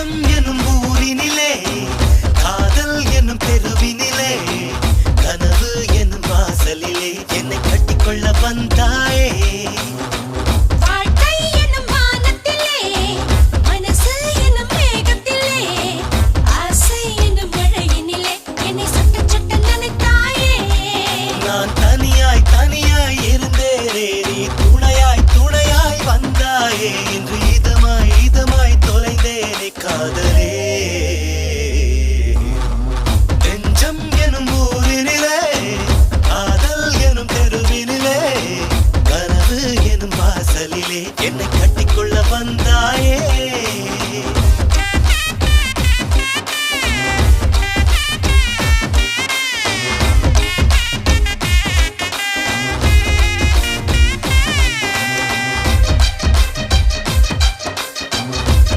தேசம் எனும் ஊரினிலே காதல் எனும் தெருவினிலே கனவு எனும் வாசலிலே என்னை கட்டிக்கொள்ள வந்தாயே. தனியாய் தனியாய் இருந்தேரே நீ துணையாய் துணையாய் வந்தாயே. வாசலிலே என்னை கட்டிக்கொள்ள வந்தா